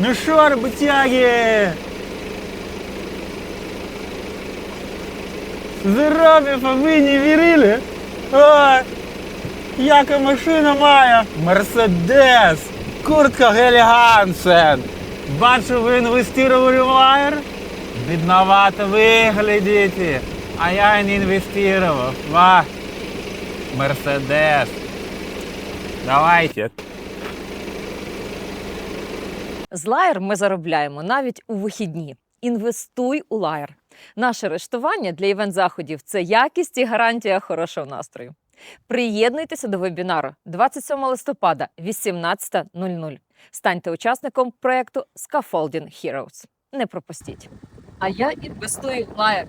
Ну що? Здорові, а ви не вірили? А, яка машина має? Мерседес, куртка Гелі. Бачу, ви інвестували в лайер? Бідновато виглядите, а я не інвестував. Ва, Мерседес. Давайте. З Лаєр ми заробляємо навіть у вихідні. Інвестуй у Лаєр. Наше рештування для івент-заходів це якість і гарантія хорошого настрою. Приєднуйтеся до вебінару 27 листопада, 18.00. Станьте учасником проєкту Scaffolding Heroes. Не пропустіть. А я інвестую в Лаєр.